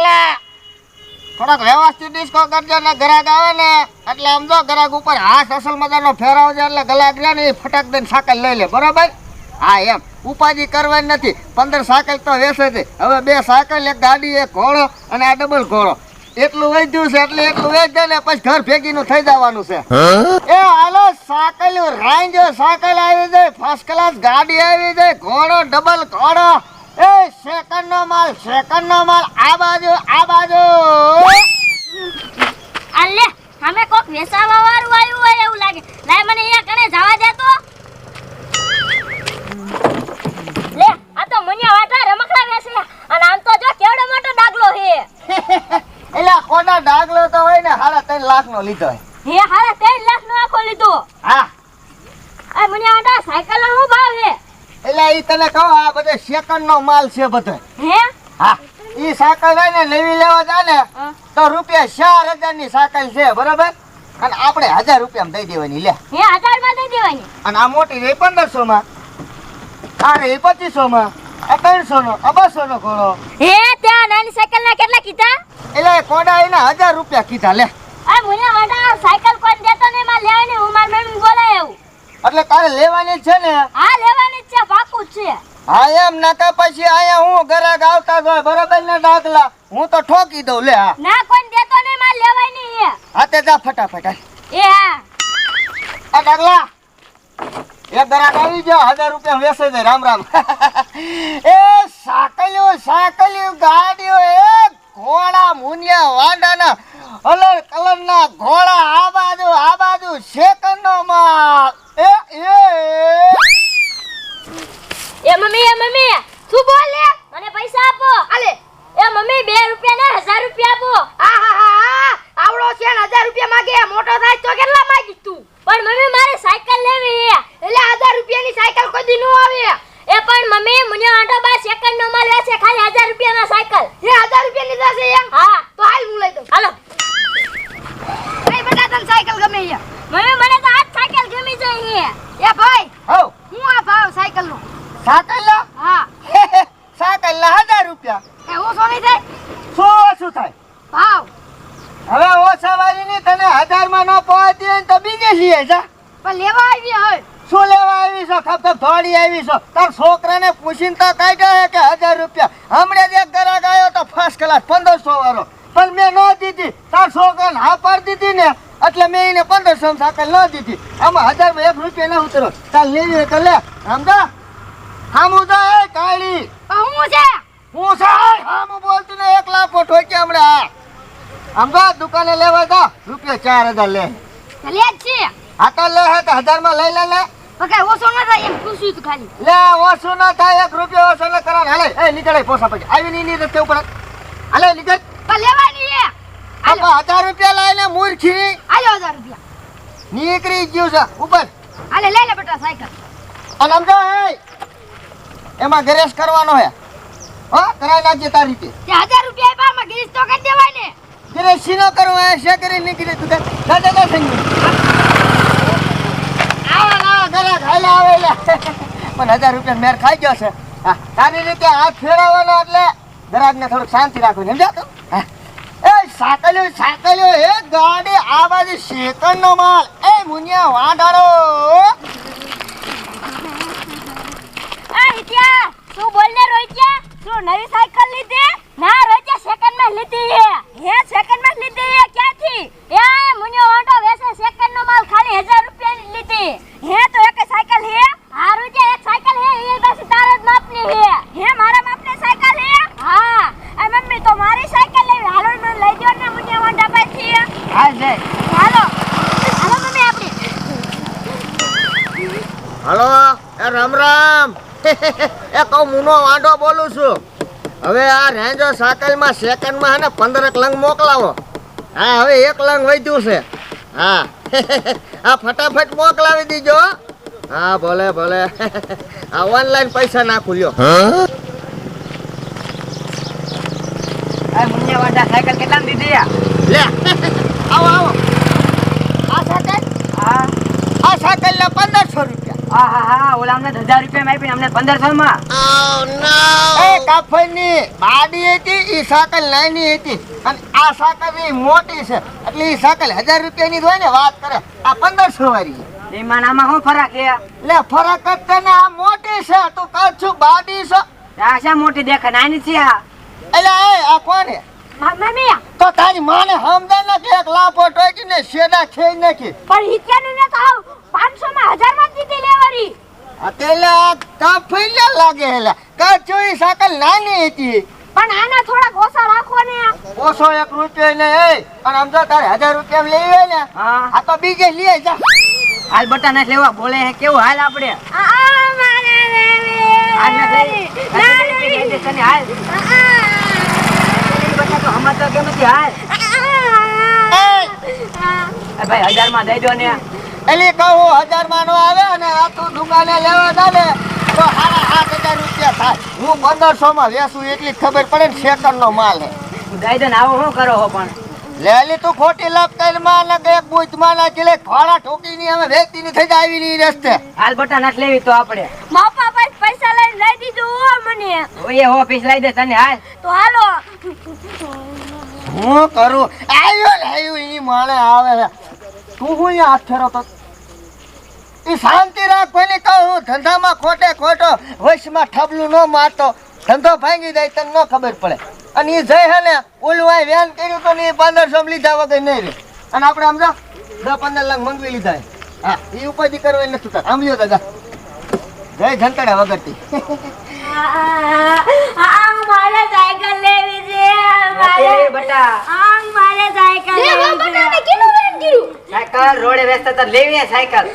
ડગલા થોડાક વ્યવસ્થિત ડિસ્કો કરજો ને ગ્રાહક આવે ને એટલે આમ જો ગ્રાહક ઉપર હાથ અસલ મજાનો ફેરવજો એટલે ગ્રાહક છે ને એ ફટાક દઈને સાકલ લઈ લે બરોબર? હા એમ. ઉપાધિ કરવાની નથી. પંદર સાયકલ તો વેચે છે. હવે બે સાયકલ એક ગાડી એક ઘોડો અને આ ડબલ ઘોડો. એટલું વેચ્યું છે એટલે એટલું વેચ ને પછી ઘર ભેગીનું થઈ જવાનું છે. એ હાલો સાયકલ રાંજો સાકલ આવી જાય ફર્સ્ટ ક્લાસ ગાડી આવી જાય ઘોડો ડબલ ઘોડો. એ સેકન્ડ નો માલ સેકન્ડ નો માલ આ બાજુ આ બાજુ. આલે અમે કોક વેસાવા વાળું આવ્યું હોય એવું લાગે. લાય મને અહીંયા કણે જવા દે તો. લે આ તો મુનિયા વાટા રમકડા વેસે અને આમ તો જો કેવડો મોટો ડાગલો હે એટલે આ કોના ડાગલો તો હોય ને સાડા ત્રણ લાખ નો લીધો. હે હારા 3 લાખ નો આખો લીધો હા આ મુનિયા વાટા સાયકલ નો શું ભાવ હે એટલે ઈ તને કહો આ બધે સેકન્ડ નો માલ છે બધે. હે? હા. ઈ સાયકલ હોય ને નવી લેવા જા ને તો રૂપિયા ચાર હજારની સાયકલ છે બરોબર? અને આપણે હજાર રૂપિયા દઈ દેવાની લે. હે હજારમાં દઈ દેવાની? અને આ મોટી રહી પંદરસો માં આ રહી પચીસો માં આ ત્રણસો નો આ બસો નો ઘોડો. હે ત્યાં નાની સાયકલ ના કેટલા કીધા? એટલે કોડા એના હજાર રૂપિયા કીધા લે. આ મુનિયા વાટા સાયકલ કોઈ દેતો નહીં માં લેવાની હું માર એટલે તારે લેવાની છે ને? હા લેવાની છે પાકું છે. હા એમ નાકા પછી આયા હું ગરાક આવતા હોય બરોબર ને દાખલા હું તો ઠોકી દઉં લે હા. ના કોઈ દેતો નહીં માં લેવાની નહીં હા તે જા ફટાફટ એ હા. આ એક ગરાક આવી ગયો હજાર રૂપિયા વેસે દે રામ રામ. એ સાકલ્યો સાકલ્યો ગાડીઓ એ ઘોડા મુનિયા વાંડાના અલર કલરના ઘોડા આ બાજુ આ બાજુ સેકન્ડનો માલ એ એ એ મમ્મી એ મમ્મી શું બોલે મને પૈસા આપો આલે એ મમ્મી બે રૂપિયા ને હજાર રૂપિયા આપો આહાહા આવડો છે ને હજાર રૂપિયા માંગે મોટો થાય તો કેટલા માંગી તું? પણ મમ્મી મારે સાયકલ લેવી છે. એટલે હજાર રૂપિયાની સાયકલ કોઈ દી નો આવે. એ પણ મમ્મી મને આટો બા સેકન્ડ નો માલ વેચે ખાલી હજાર રૂપિયામાં સાયકલ. એ હજાર રૂપિયાની લીધા છે એમ? હા. તો હાલ હું લઈ દઉં. હાલો. કઈ બેટા તને સાયકલ ગમે છે. મમ્મી મને તો આ સાયકલ ગમી છે એ ભાઈ હો. હું આ ભાવ સાયકલ નો સાયકલ લો હા. સાયકલ લા હજાર રૂપિયા. એ ઓછો નહીં થાય? શું ઓછું થાય? ભાવ. હવે ઓછા વાળીની તને હજારમાં ન પહોંચતી હોય તો બીજે લઈએ જા. પણ લેવા આવી હોય. શું લેવા આવી છો? ખપ દોડી આવી છો. તાર છોકરાને પૂછીને તો કઈ હે કે હજાર રૂપિયા. હમણાં જ એક ગ્રાહક આવ્યો તો ફર્સ્ટ ક્લાસ પંદરસો વાળો. પણ મેં ન દીધી. તાર છોકરાને હા પાડી દીધી ને. એટલે મેં એને પંદરસો સાકલ ન દીધી. આમાં હજારમાં એક રૂપિયા ના ઉતરો તાર લેવી તો લે. સમજા? હામું તો એ કાળી. હું છે? હું છે? હામું બોલતું ને એક લાખો ઠોકી હમણાં? સમજા દુકાને લેવા તો રૂપિયા ચાર હજાર લે. લે છે. હા તો લે હે તો હજારમાં લઈ લે લે. પણ કઈ ઓછો ન થાય એમ પૂછ્યું તું ખાલી? લે ઓછું ના થાય એક રૂપિયો ઓછો ના કરવાનો હાલે એ નીકળે પોસા પછી આવી ની રસ્તે ઉપર હાલે. નીકળ. પણ લેવાની છે આપા હજાર રૂપિયા લાવીને મૂર્ખી. આયો હજાર રૂપિયા. નીકળી ગયું છે. ઉપર. હાલે લઈ લે બેટા સાયકલ. અને સમજો એ. એમાં ગેરેજ કરવાનો હે. હો કરાઈ નાખજે તારી રીતે. હજાર રૂપિયા આપ્યા માં તો કરી દેવાય ને. ગેરેજ સીનો કરવો હે શે કરી નીકળી તું દા દા દા સંગી આવા ના ગલા ખાઈલા આવેલા પણ હજાર રૂપિયા મેર ખાઈ ગયો છે હા તારી રીતે હાથ ફેરવવાનો એટલે ગ્રાહકને થોડુંક શાંતિ રાખવું સમજ્યા તું હા. એ સાકલ્યો સાકલ્યો એ ગાડી આ બાજુ શેતન નો માલ એ મુનિયા વાંઢાડો આ હિત્યા તું બોલને રોઈત્યા તું નવી સાયકલ લીધી ના રોઈત્યા સેકન્ડમાં લીધી હે સેકન્ડમાં લીધી હે ક્યાંથી? હે આ મુન્યો ઓટો વેસે સેકન્ડ નો માલ ખાલી 1000 રૂપિયાની લીધી. હે તો એક સાયકલ હે? હારું કે એક સાયકલ હે એ બસ તારે જ માપની હે. હે મારા માપની સાયકલ હે? હા. એ મમ્મી તો મારી સાયકલ લેવી. હાલો મને લઈ દો ને મુન્યો ઓટા પાછી હા જય. હાલો. હાલો મમ્મી આપણી. હાલો એ રામ રામ. એ કહું મુનો વાંડો બોલું છું. હવે આ રેન્જો સાકલમાં સેકન્ડમાં હે ને પંદરક લંગ મોકલાવો. હા હવે એક લંગ વધ્યું છે. હા. આ ફટાફટ મોકલાવી દીજો. હા ભલે ભલે. આ ઓનલાઈન પૈસા નાખું લ્યો. સાયકલ કેટલા દીધી લે. આવો આવો. આ સાકલ હા. આ સાકલ ના પંદરસો રૂપિયા. હા હા હા. ઓલા અમને હજાર રૂપિયા આપીને અમને પંદરસો માં એ બાડી હતી એ સાકલ નાની હતી. અને આ સાકલ એ મોટી છે. એટલે એ સાકલ હજાર રૂપિયાની હોય ને વાત કરે. આ પંદરસો વાળી. આમાં શું ફરક છે? લે ફરક જ તને આ મોટી છે. તું કાં છું બાડી છે? આ શા મોટી દેખાય? નાની છે આ. એટલે એ આ મમ્મી તો તારી માને સમજાય ને કે એક લાફો ટોકીને શેડા ખેઈ નાખી. પણ હિત્યાની ને આવ 500 માં હજારમાં જ દીધી લેવારી. અકેલા કાફઈ ને લાગે હેલા. કાચું ઈ સાકલ નાની હતી. પણ આના થોડાક ઓછા રાખો ને ઓછો એક રૂપિયો ને એ. પણ આમ જો તારે હજાર રૂપિયા લઈ હોય ને હા. આ તો બીજે લઈ જા. હાલ બટા નથી લેવા બોલે હે કેવું હાલ આપણે આ મારે હાલ ના હાલ નથી, લેવી. લઈ જશે ને હાલ બટા તો હમણાં તો કેમ નથી હાલ. ભાઈ હજારમાં દઈ દો ને. એલી કહું હજાર માનો આવે અને આ તું દુકાને લેવા જાને તો હારા સાત હજાર રૂપિયા થાય. હું પંદરસો માં વેસું એટલી જ ખબર પડે ને સેકન્ડ નો માલ હે. દઈ ને આવો શું કરો હો પણ? લેલી તું ખોટી લપ કરી માં ને એક બુજમાં ના ચીલે ખોડા ઠોકી ની અમે વેચતી ની થઈ જાય આવી ની રસ્તે. હાલ બટા નાખ લેવી તો આપણે. બાપા પાસે પૈસા લઈને લઈ દીધું હો મને. ઓય હો પીસ લઈ દે તને હાલ. તો હાલો. હું કરું? આયો આવ્યો ઈ માણે આવે છે. તું હું અહીંયા હાથ ફેરવતો? ઈ શાંતિ રાખ પેલી કહું હું. ધંધામાં ખોટે ખોટો વૈશમાં ઠબલું ન મારતો. ધંધો ભાંગી જાય તને ન ખબર પડે. અને એ જઈ હે ને ઓલું વેન કર્યું તો ઈ પંદરસો લીધા વગર નહીં રે અને આપણે આમ જા દસ પંદર લાખ મંગવી લીધા હે. એ ઉપાધિ કરવા નથી થતા. લ્યો દાદા. જય જંતડા વગરથી. આ મારે સાયકલ લેવી છે. મારે એ બટા. આ મારે સાયકલ લેવી છે. કેનું વેણ કર્યું? સાયકલ રોડે વેચતા લેવી સાયકલ.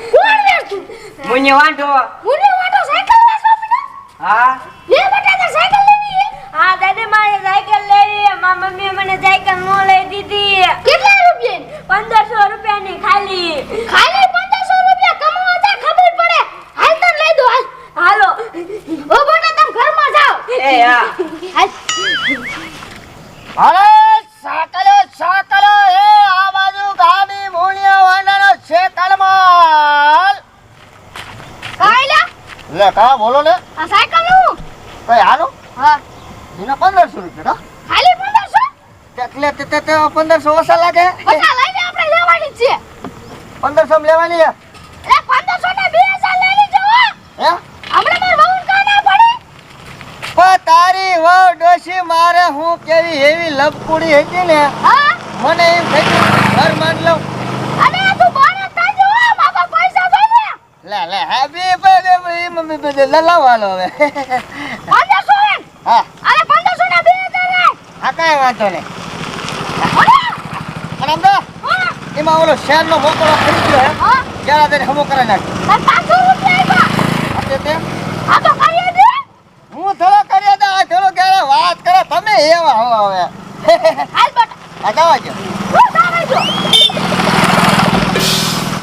મુન્ને વાંઢો. મુને વાટો સાયકલ વેચવા પડ્યો હા? લે બટા તાર સાયકલ લેવી હા દાદી મારે સાયકલ લેવી મારી મમ્મીએ મને સાયકલ નો લઈ દીધી કેટલા રૂપિયા પંદરસો રૂપિયાની ખાલી ખાલી પંદરસો રૂપિયા કમાવા તા ખબર પડે હાલ તને લઈ દો હાલ હાલો ઓ બટા તમે ઘરમાં જાઓ એ હા હાલ અરે સાકલો સાકલો એ આ બાજુ ગાડી મૂળિયા વાંડાનો સેકલ માલ કાયલા લે કા બોલો ને. આ સાયકલનું? કઈ હાલો? હા. એના પંદરસો રૂપિયા ખાલી પંદરસો? એટલે તે તે પંદરસો ઓછા લાગે. ઓછા લઈને આપણે લેવાની છે. પંદરસો માં લેવાની છે? એ પંદરસો ને બે હજાર લઈને જવો હે. હમણાં મારે વહુ કાં ના પડે. પણ તારી વહુ ડોશી મારે હું કેવી એવી લપકુડી હતી ને? હા. મને એમ થઈ ગયું ઘર માંડ લઉં અને આ તું બાને તાજો હો બાપા પૈસા દે લે લે હેપી બર્થડે બર્થડે હવે. પંદરસો હા. અરે પંદરસો ના બે હજાર હા કાંઈ વાંધો નહીં. અને તો એમાં ઓલો શેરનો મોકળો ખરી ગયો હે? હા. જરા તેને હમો કરાવી નાખ પાંચસો રૂપિયા આપ્યા. તે આ તો કરી દે. હું થોડો કરી દે આ થોડો ક્યારે વાત કરે? તમે એવા હો હવે. હાલ બટ આ જવા જો હું તારે જો